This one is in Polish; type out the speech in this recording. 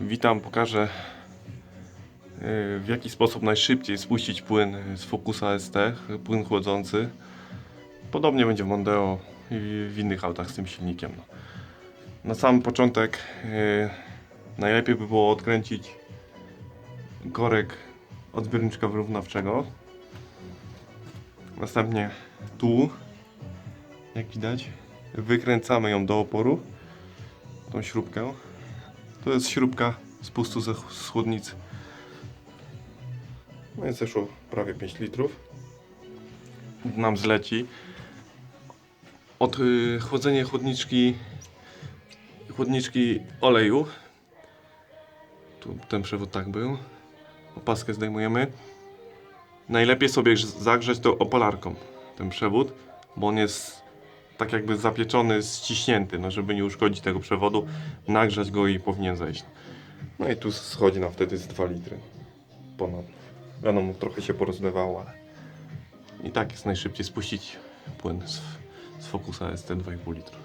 Witam, pokażę y, w jaki sposób najszybciej spuścić płyn z Focusa ST, płyn chłodzący. Podobnie będzie w Mondeo i w innych autach z tym silnikiem. Na sam początek y, najlepiej by było odkręcić korek odbiorniczka wyrównawczego. Następnie tu, jak widać, wykręcamy ją do oporu, tą śrubkę. To jest śrubka z pustu ze ch- z chłodnicy. No i zeszło prawie 5 litrów. Nam zleci. Od y, chłodniczki, chłodniczki oleju. Tu ten przewód tak był. Opaskę zdejmujemy. Najlepiej sobie grz- zagrzeć to opalarką, ten przewód, bo on jest tak jakby zapieczony, ściśnięty, no żeby nie uszkodzić tego przewodu, nagrzać go i powinien zejść. No i tu schodzi nam wtedy z 2 litry ponad. Wiadomo, trochę się porozlewało, ale i tak jest najszybciej spuścić płyn z, z Focusa ST 2,5 litра.